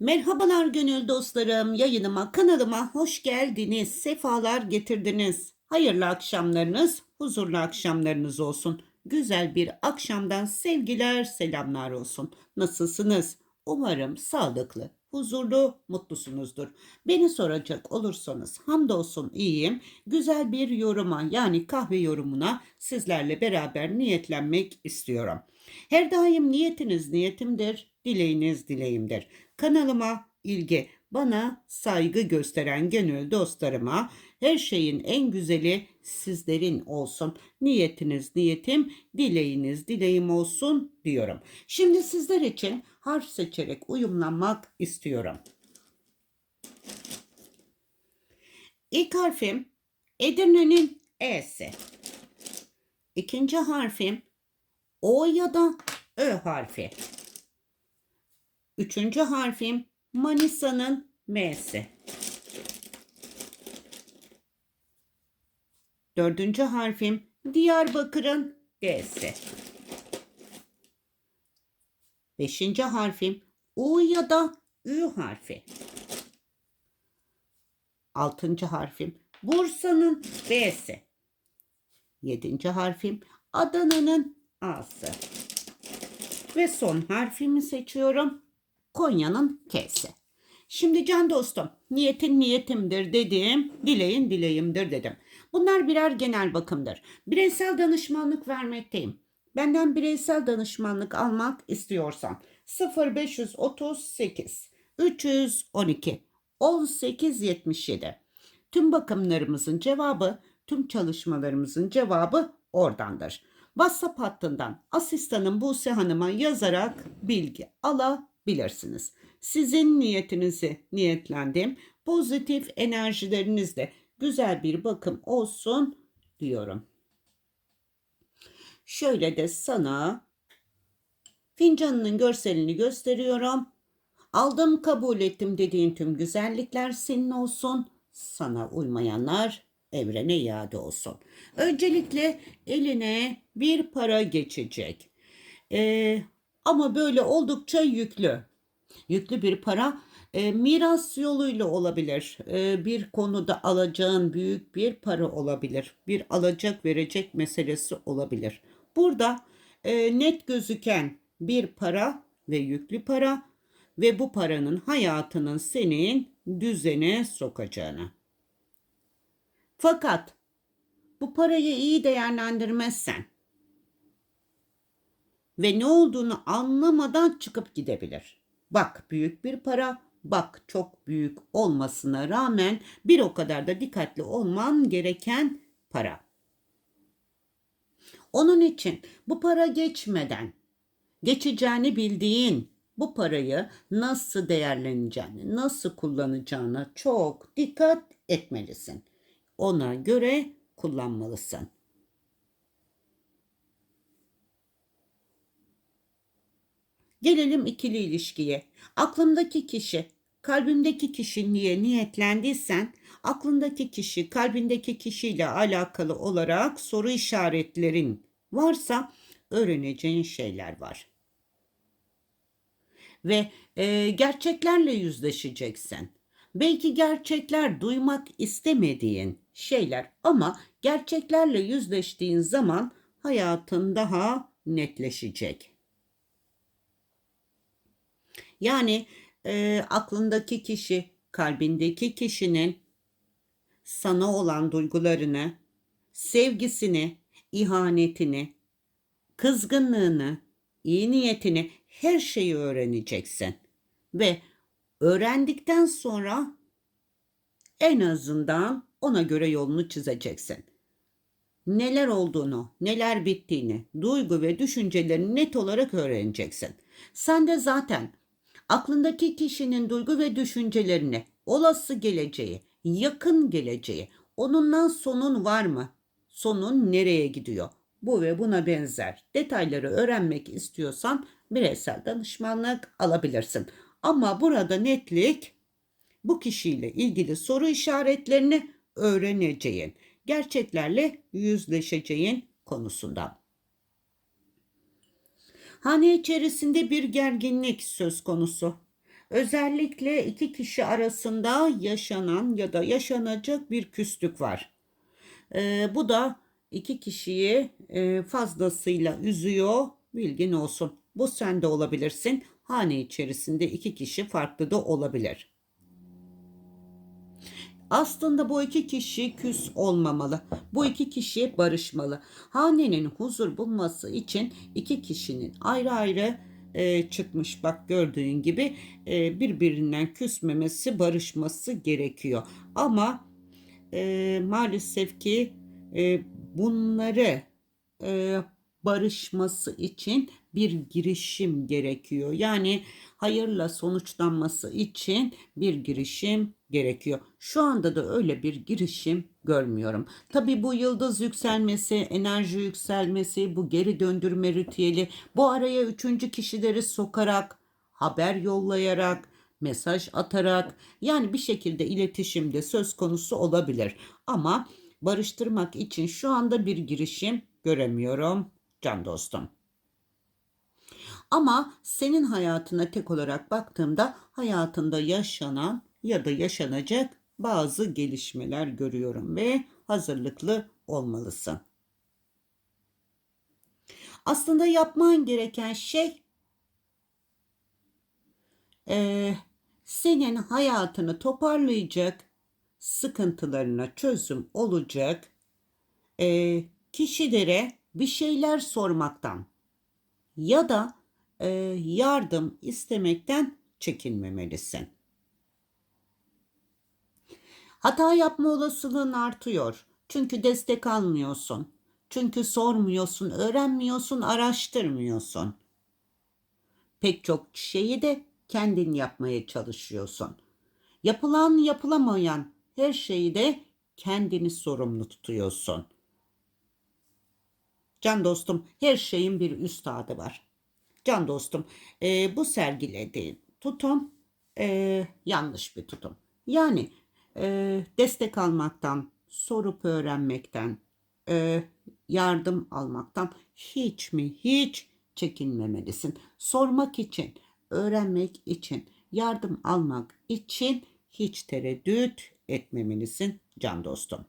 Merhabalar gönül dostlarım, yayınıma, kanalıma hoş geldiniz, sefalar getirdiniz. Hayırlı akşamlarınız, huzurlu akşamlarınız olsun. Güzel bir akşamdan sevgiler, selamlar olsun. Nasılsınız? Umarım sağlıklı, huzurlu, mutlusunuzdur. Beni soracak olursanız hamdolsun iyiyim. Güzel bir yoruma yani kahve yorumuna sizlerle beraber niyetlenmek istiyorum. Her daim niyetiniz niyetimdir, dileğiniz dileğimdir. Kanalıma ilgi, bana saygı gösteren gönül dostlarıma her şeyin en güzeli sizlerin olsun. Niyetiniz niyetim, dileğiniz dileğim olsun diyorum. Şimdi sizler için harf seçerek uyumlanmak istiyorum. İlk harfim Edirne'nin E'si. İkinci harfim O ya da Ö harfi. Üçüncü harfim Manisa'nın M'si. Dördüncü harfim Diyarbakır'ın D'si. Beşinci harfim U ya da Ü harfi. Altıncı harfim Bursa'nın B'si. Yedinci harfim Adana'nın A'sı. Ve son harfimi seçiyorum. Konya'nın K'si. Şimdi can dostum, niyetin niyetimdir dedim, dileğin dileğimdir dedim. Bunlar birer genel bakımdır. Bireysel danışmanlık vermekteyim. Benden bireysel danışmanlık almak istiyorsan 0538 312 1877 Tüm bakımlarımızın cevabı, tüm çalışmalarımızın cevabı oradandır. WhatsApp hattından asistanım Buse Hanım'a yazarak bilgi alabilirsiniz. Sizin niyetinizi niyetlendim. Pozitif enerjilerinizle güzel bir bakım olsun diyorum. Şöyle de sana fincanının görselini gösteriyorum. Aldım kabul ettim dediğin tüm güzellikler senin olsun. Sana uymayanlar evrene iade olsun. Öncelikle eline bir para geçecek. Ee, ama böyle oldukça yüklü. Yüklü bir para e, miras yoluyla olabilir. E, bir konuda alacağın büyük bir para olabilir. Bir alacak verecek meselesi olabilir. Burada e, net gözüken bir para ve yüklü para ve bu paranın hayatının senin düzene sokacağını. Fakat bu parayı iyi değerlendirmezsen ve ne olduğunu anlamadan çıkıp gidebilir. Bak büyük bir para, bak çok büyük olmasına rağmen bir o kadar da dikkatli olman gereken para. Onun için bu para geçmeden geçeceğini bildiğin bu parayı nasıl değerleneceğini, nasıl kullanacağına çok dikkat etmelisin. Ona göre kullanmalısın. Gelelim ikili ilişkiye. Aklımdaki kişi, kalbimdeki kişi niye niyetlendiysen, aklındaki kişi, kalbindeki kişiyle alakalı olarak soru işaretlerin varsa öğreneceğin şeyler var. Ve e, gerçeklerle yüzleşeceksin. Belki gerçekler duymak istemediğin şeyler ama gerçeklerle yüzleştiğin zaman hayatın daha netleşecek. Yani e, aklındaki kişi, kalbindeki kişinin sana olan duygularını, sevgisini, ihanetini, kızgınlığını, iyi niyetini, her şeyi öğreneceksin. Ve öğrendikten sonra en azından ona göre yolunu çizeceksin. Neler olduğunu, neler bittiğini, duygu ve düşüncelerini net olarak öğreneceksin. Sen de zaten aklındaki kişinin duygu ve düşüncelerini, olası geleceği, yakın geleceği, onunla sonun var mı? Sonun nereye gidiyor? Bu ve buna benzer detayları öğrenmek istiyorsan bireysel danışmanlık alabilirsin. Ama burada netlik bu kişiyle ilgili soru işaretlerini öğreneceğin, gerçeklerle yüzleşeceğin konusunda. Hane içerisinde bir gerginlik söz konusu. Özellikle iki kişi arasında yaşanan ya da yaşanacak bir küslük var. Ee, bu da iki kişiyi e, fazlasıyla üzüyor. Bilgin olsun. Bu sen de olabilirsin. Hane içerisinde iki kişi farklı da olabilir. Aslında bu iki kişi küs olmamalı. Bu iki kişi barışmalı. Hanenin huzur bulması için iki kişinin ayrı ayrı e, çıkmış. Bak gördüğün gibi e, birbirinden küsmemesi, barışması gerekiyor. Ama e, maalesef ki e, bunları e, barışması için bir girişim gerekiyor. Yani hayırla sonuçlanması için bir girişim gerekiyor. Şu anda da öyle bir girişim görmüyorum. Tabii bu yıldız yükselmesi, enerji yükselmesi, bu geri döndürme ritüeli, bu araya üçüncü kişileri sokarak, haber yollayarak, mesaj atarak yani bir şekilde iletişimde söz konusu olabilir. Ama barıştırmak için şu anda bir girişim göremiyorum can dostum. Ama senin hayatına tek olarak baktığımda hayatında yaşanan ya da yaşanacak bazı gelişmeler görüyorum ve hazırlıklı olmalısın. Aslında yapman gereken şey e, senin hayatını toparlayacak, sıkıntılarına çözüm olacak e, kişilere bir şeyler sormaktan ya da e, yardım istemekten çekinmemelisin. Hata yapma olasılığın artıyor. Çünkü destek almıyorsun. Çünkü sormuyorsun, öğrenmiyorsun, araştırmıyorsun. Pek çok şeyi de kendin yapmaya çalışıyorsun. Yapılan yapılamayan her şeyi de kendini sorumlu tutuyorsun. Can dostum her şeyin bir üstadı var. Can dostum e, bu sergilediğin tutum e, yanlış bir tutum. Yani e, destek almaktan, sorup öğrenmekten, e, yardım almaktan hiç mi hiç çekinmemelisin. Sormak için, öğrenmek için, yardım almak için hiç tereddüt etmemelisin can dostum.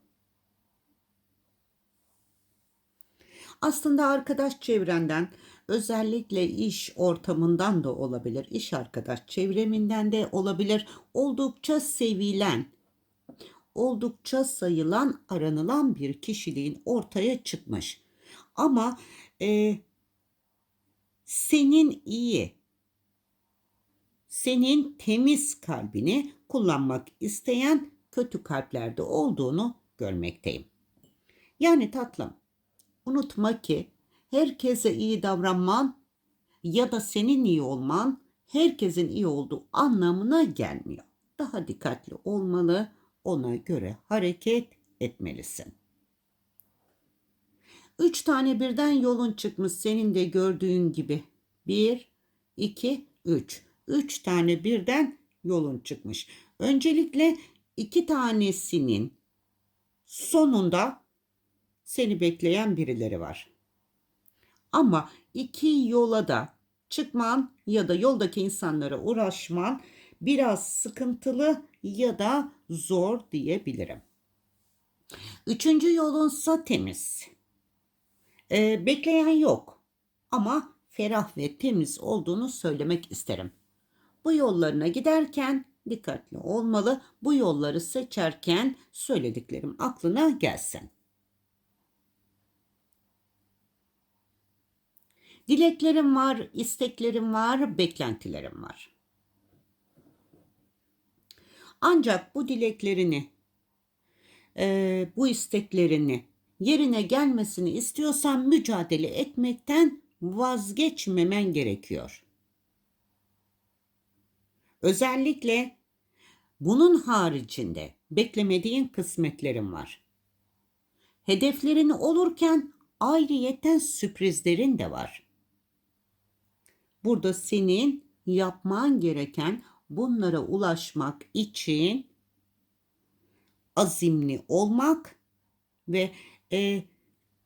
Aslında arkadaş çevrenden özellikle iş ortamından da olabilir. iş arkadaş çevreminden de olabilir. Oldukça sevilen, oldukça sayılan, aranılan bir kişiliğin ortaya çıkmış. Ama e, senin iyi, senin temiz kalbini kullanmak isteyen kötü kalplerde olduğunu görmekteyim. Yani tatlım, unutma ki herkese iyi davranman ya da senin iyi olman herkesin iyi olduğu anlamına gelmiyor. Daha dikkatli olmalı, ona göre hareket etmelisin. Üç tane birden yolun çıkmış senin de gördüğün gibi. Bir, iki, üç. Üç tane birden yolun çıkmış. Öncelikle iki tanesinin sonunda seni bekleyen birileri var. Ama iki yola da çıkman ya da yoldaki insanlara uğraşman biraz sıkıntılı ya da zor diyebilirim. Üçüncü yolunsa temiz. Ee, bekleyen yok ama ferah ve temiz olduğunu söylemek isterim. Bu yollarına giderken dikkatli olmalı. Bu yolları seçerken söylediklerim aklına gelsin. Dileklerim var, isteklerim var, beklentilerim var. Ancak bu dileklerini, e, bu isteklerini yerine gelmesini istiyorsan mücadele etmekten vazgeçmemen gerekiyor. Özellikle bunun haricinde beklemediğin kısmetlerin var. Hedeflerin olurken ayrıyeten sürprizlerin de var. Burada senin yapman gereken bunlara ulaşmak için azimli olmak ve e,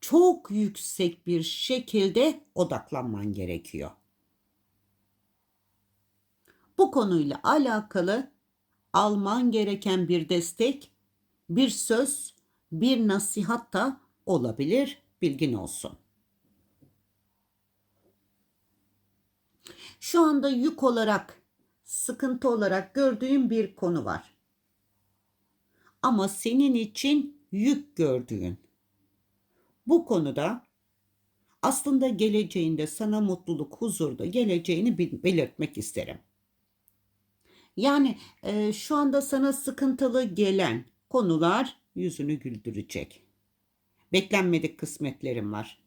çok yüksek bir şekilde odaklanman gerekiyor. Bu konuyla alakalı alman gereken bir destek, bir söz, bir nasihat da olabilir. Bilgin olsun. Şu anda yük olarak, sıkıntı olarak gördüğüm bir konu var. Ama senin için yük gördüğün. Bu konuda aslında geleceğinde sana mutluluk, huzurda geleceğini belirtmek isterim. Yani e, şu anda sana sıkıntılı gelen konular yüzünü güldürecek. Beklenmedik kısmetlerim var.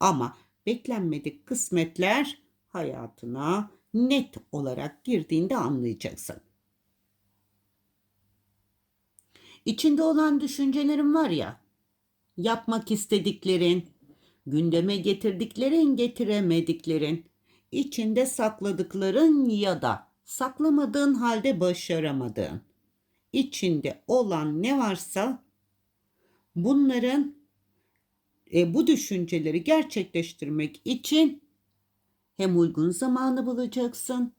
Ama beklenmedik kısmetler hayatına net olarak girdiğinde anlayacaksın. İçinde olan düşüncelerin var ya, yapmak istediklerin, gündeme getirdiklerin, getiremediklerin, içinde sakladıkların ya da saklamadığın halde başaramadığın, içinde olan ne varsa bunların e, bu düşünceleri gerçekleştirmek için hem uygun zamanı bulacaksın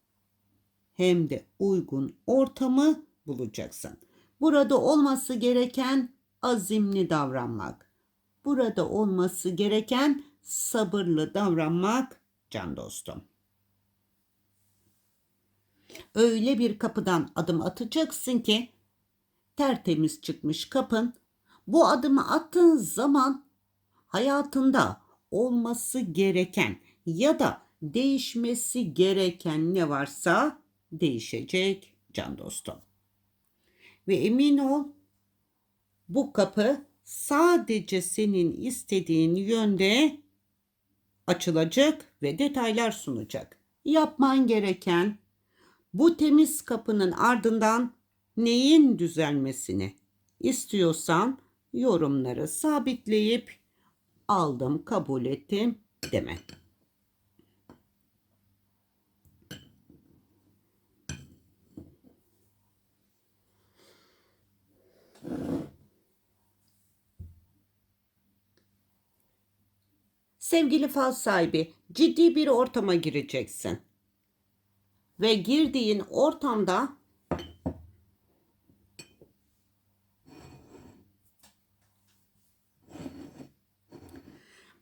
hem de uygun ortamı bulacaksın. Burada olması gereken azimli davranmak. Burada olması gereken sabırlı davranmak can dostum. Öyle bir kapıdan adım atacaksın ki tertemiz çıkmış kapın. Bu adımı attığın zaman hayatında olması gereken ya da değişmesi gereken ne varsa değişecek can dostum. Ve emin ol bu kapı sadece senin istediğin yönde açılacak ve detaylar sunacak. Yapman gereken bu temiz kapının ardından neyin düzelmesini istiyorsan yorumları sabitleyip aldım, kabul ettim deme. Sevgili fal sahibi, ciddi bir ortama gireceksin. Ve girdiğin ortamda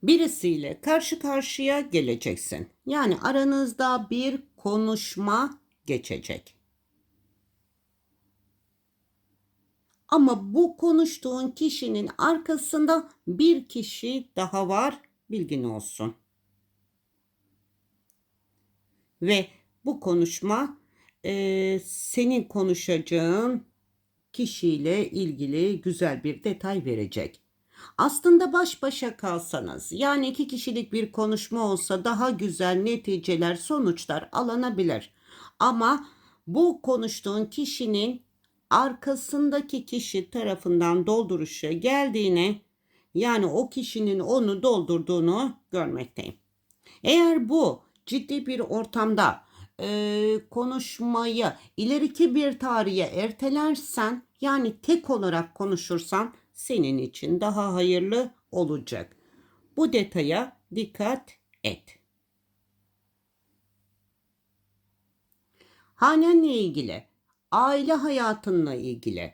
birisiyle karşı karşıya geleceksin. Yani aranızda bir konuşma geçecek. Ama bu konuştuğun kişinin arkasında bir kişi daha var, bilgin olsun. Ve bu konuşma e, senin konuşacağın kişiyle ilgili güzel bir detay verecek. Aslında baş başa kalsanız yani iki kişilik bir konuşma olsa daha güzel neticeler sonuçlar alınabilir. Ama bu konuştuğun kişinin arkasındaki kişi tarafından dolduruşa geldiğine yani o kişinin onu doldurduğunu görmekteyim. Eğer bu ciddi bir ortamda e, konuşmayı ileriki bir tarihe ertelersen yani tek olarak konuşursan senin için daha hayırlı olacak. Bu detaya dikkat et. Hanenle ilgili, aile hayatınla ilgili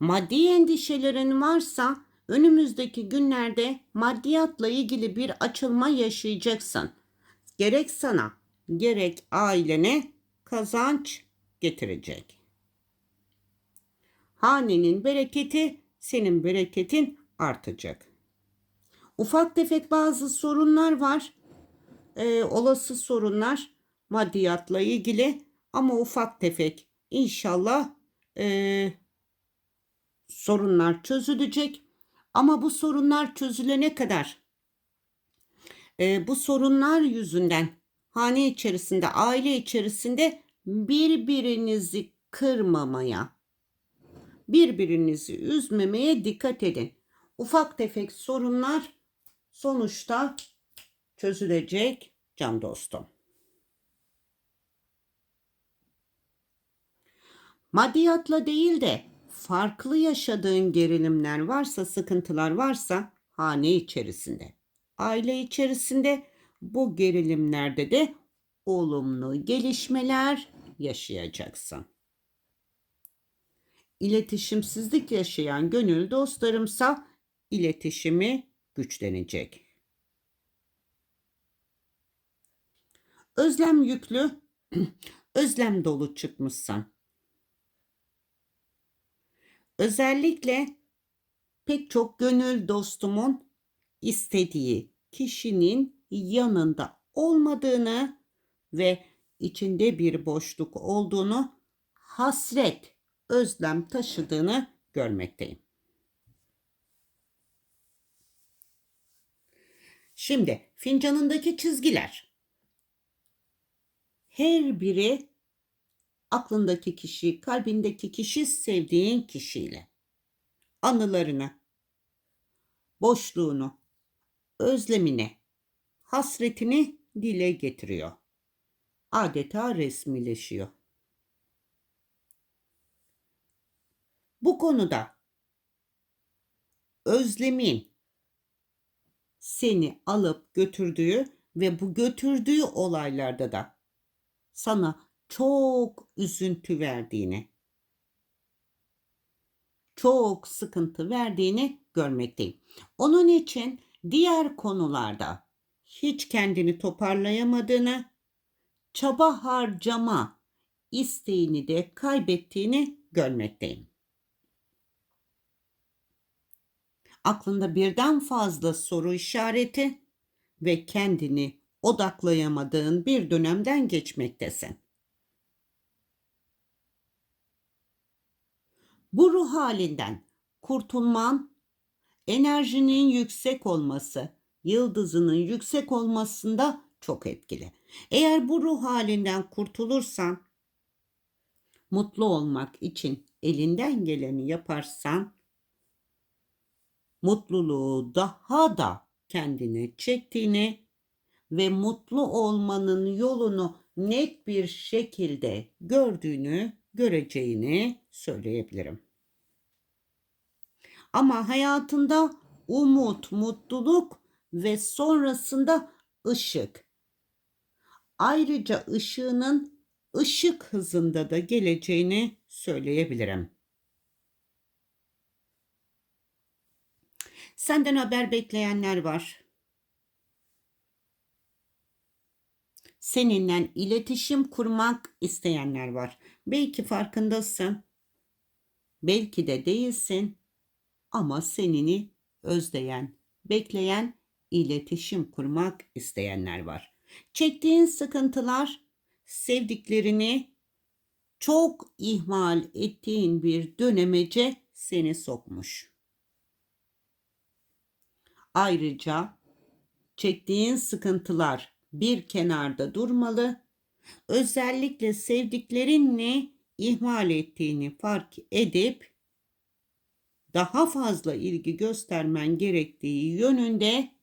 maddi endişelerin varsa önümüzdeki günlerde maddiyatla ilgili bir açılma yaşayacaksın. Gerek sana, gerek ailene kazanç getirecek. Hanenin bereketi senin bereketin artacak. Ufak tefek bazı sorunlar var. Ee, olası sorunlar maddiyatla ilgili ama ufak tefek inşallah e, sorunlar çözülecek. Ama bu sorunlar çözülene kadar e, bu sorunlar yüzünden hane içerisinde, aile içerisinde birbirinizi kırmamaya, birbirinizi üzmemeye dikkat edin. Ufak tefek sorunlar sonuçta çözülecek can dostum. Maddiyatla değil de farklı yaşadığın gerilimler varsa, sıkıntılar varsa hane içerisinde, aile içerisinde bu gerilimlerde de olumlu gelişmeler yaşayacaksın. İletişimsizlik yaşayan gönül dostlarımsa iletişimi güçlenecek. Özlem yüklü, özlem dolu çıkmışsın. Özellikle pek çok gönül dostumun istediği kişinin yanında olmadığını ve içinde bir boşluk olduğunu, hasret, özlem taşıdığını görmekteyim. Şimdi fincanındaki çizgiler. Her biri aklındaki kişi, kalbindeki kişi, sevdiğin kişiyle anılarını, boşluğunu, özlemini, hasretini dile getiriyor. Adeta resmileşiyor. Bu konuda özlemin seni alıp götürdüğü ve bu götürdüğü olaylarda da sana çok üzüntü verdiğini, çok sıkıntı verdiğini görmekteyim. Onun için diğer konularda hiç kendini toparlayamadığını, çaba harcama isteğini de kaybettiğini görmekteyim. Aklında birden fazla soru işareti ve kendini odaklayamadığın bir dönemden geçmektesin. Bu ruh halinden kurtulman, enerjinin yüksek olması, yıldızının yüksek olmasında çok etkili. Eğer bu ruh halinden kurtulursan, mutlu olmak için elinden geleni yaparsan, mutluluğu daha da kendine çektiğini ve mutlu olmanın yolunu net bir şekilde gördüğünü, göreceğini söyleyebilirim. Ama hayatında umut, mutluluk ve sonrasında ışık. Ayrıca ışığının ışık hızında da geleceğini söyleyebilirim. Senden haber bekleyenler var. Seninle iletişim kurmak isteyenler var. Belki farkındasın. Belki de değilsin. Ama senini özleyen, bekleyen, iletişim kurmak isteyenler var. Çektiğin sıkıntılar sevdiklerini çok ihmal ettiğin bir dönemece seni sokmuş. Ayrıca çektiğin sıkıntılar bir kenarda durmalı. Özellikle sevdiklerinle ihmal ettiğini fark edip daha fazla ilgi göstermen gerektiği yönünde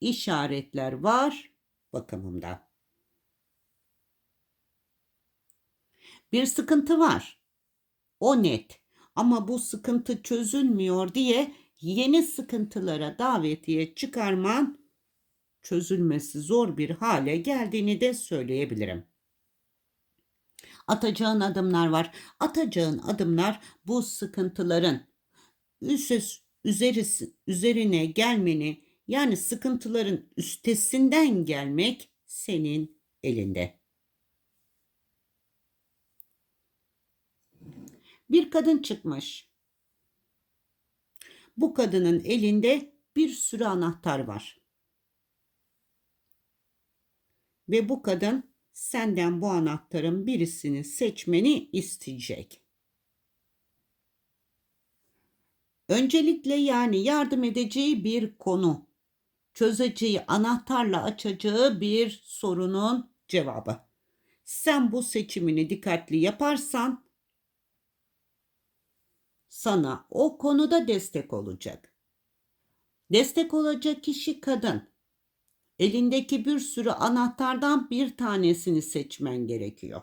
işaretler var bakımımda. Bir sıkıntı var. O net. Ama bu sıkıntı çözülmüyor diye yeni sıkıntılara davetiye çıkarman çözülmesi zor bir hale geldiğini de söyleyebilirim. Atacağın adımlar var. Atacağın adımlar bu sıkıntıların üst üzerisi, üzerine gelmeni yani sıkıntıların üstesinden gelmek senin elinde. Bir kadın çıkmış. Bu kadının elinde bir sürü anahtar var. Ve bu kadın senden bu anahtarın birisini seçmeni isteyecek. Öncelikle yani yardım edeceği bir konu, çözeceği anahtarla açacağı bir sorunun cevabı. Sen bu seçimini dikkatli yaparsan sana o konuda destek olacak. Destek olacak kişi kadın. Elindeki bir sürü anahtardan bir tanesini seçmen gerekiyor.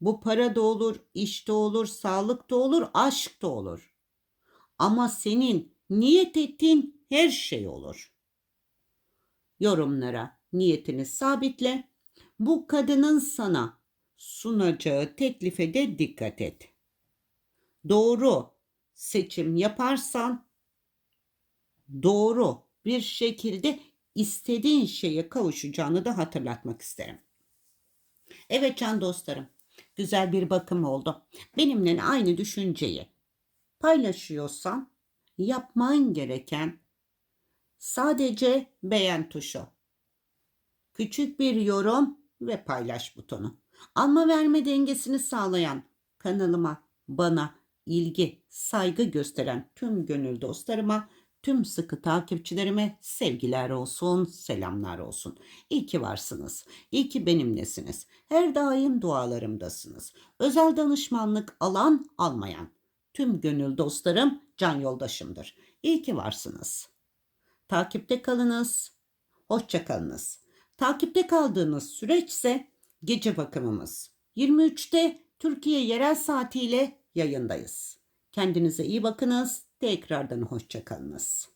Bu para da olur, iş de olur, sağlık da olur, aşk da olur. Ama senin niyet ettiğin her şey olur. Yorumlara niyetini sabitle. Bu kadının sana sunacağı teklife de dikkat et. Doğru seçim yaparsan doğru bir şekilde istediğin şeye kavuşacağını da hatırlatmak isterim. Evet can dostlarım, güzel bir bakım oldu. Benimle aynı düşünceyi paylaşıyorsan yapman gereken sadece beğen tuşu. Küçük bir yorum ve paylaş butonu. Alma verme dengesini sağlayan kanalıma, bana ilgi, saygı gösteren tüm gönül dostlarıma, tüm sıkı takipçilerime sevgiler olsun, selamlar olsun. İyi ki varsınız. İyi ki benimlesiniz. Her daim dualarımdasınız. Özel danışmanlık alan almayan tüm gönül dostlarım can yoldaşımdır. İyi ki varsınız. Takipte kalınız. Hoşça kalınız. Takipte kaldığınız süreçse gece bakımımız 23'te Türkiye yerel saatiyle yayındayız. Kendinize iyi bakınız. Tekrardan hoşça kalınız.